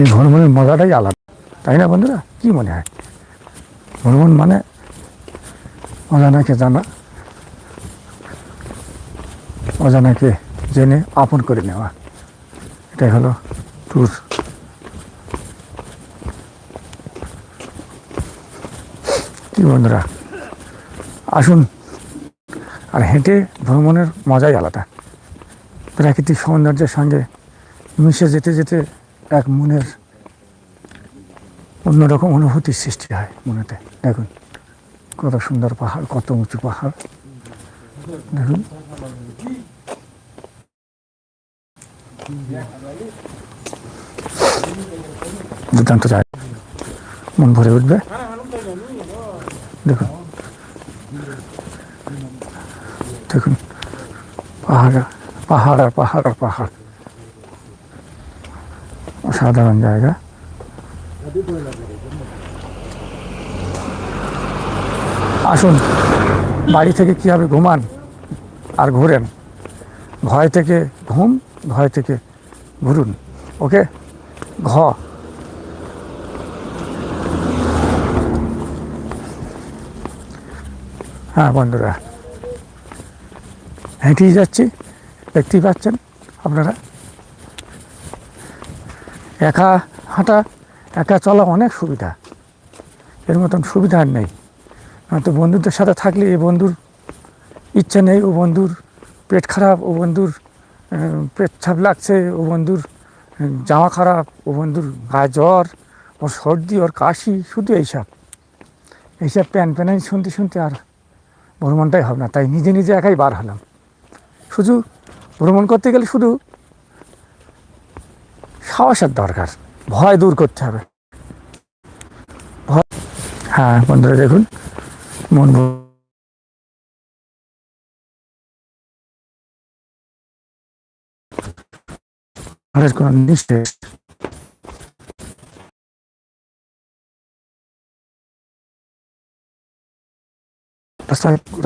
এই ভ্রমণের মজাটাই আলাদা। তাই না বন্ধুরা? কি মনে হয়? ভ্রমণ মানে অজানাকে জানা, অজানাকে জেনে আপন করে নেওয়া। এটাই হলো ট্যুর কি বন্ধুরা? আসুন, আর হেঁটে ভ্রমণের মজাই আলাদা। প্রাকৃতিক সৌন্দর্যের সঙ্গে মিশে যেতে যেতে এক মনের অন্যরকম অনুভূতির সৃষ্টি হয় মনেতে। দেখুন, কত সুন্দর পাহাড়, কত উঁচু পাহাড়। দেখুন। দুর্দান্ত যায় মন ভরে উঠবে। দেখুন। দেখুন। পাহাড় পাহাড় আর পাহাড় আর পাহাড়। অসাধারণ জায়গা। আসুন, বাড়ি থেকে কীভাবে ঘুমান আর ঘোরেন? ভয় থেকে ঘুম, ভয় থেকে ঘুরুন, ওকে? ঘ। হ্যাঁ বন্ধুরা, হেঁটেই যাচ্ছি। দেখতেই পাচ্ছেন আপনারা? একা হাঁটা, একা চলা অনেক সুবিধা। এর মতন সুবিধা আর নেই। তো বন্ধুদের সাথে থাকলে এই বন্ধুর ইচ্ছে নেই, ও বন্ধুর পেট খারাপ, ও বন্ধুর পেট ছাপ লাগছে, ও বন্ধুর জামা খারাপ, ও বন্ধুর গায়ে জ্বর, ওর সর্দি, ওর কাশি, শুধু এইসব। এইসব প্যান প্যানাই শুনতে শুনতে আর ভ্রমণটাই হবে না। তাই নিজে নিজে একাই বার হলাম। শুধু ভ্রমণ করতে গেলে শুধু সাহসের দরকার। ভয় দূর করতে হবে। ভয় হ্যাঁ বন্ধুরা দেখুন, মন কোনো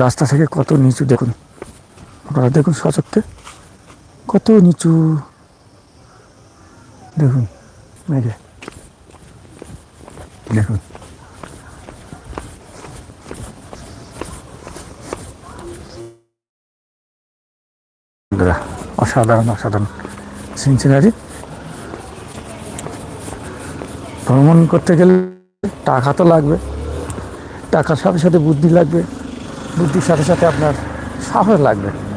রাস্তা থেকে কত নিচু দেখুন। আপনারা দেখুন সচককে কত নিচু দেখুন দেখুন। অসাধারণ অসাধারণ। সিনসিনারি। ভ্রমণ করতে গেলে টাকা তো লাগবে। টাকার সাথে সাথে বুদ্ধি লাগবে। বুদ্ধির সাথে সাথে আপনার সাহস লাগবে।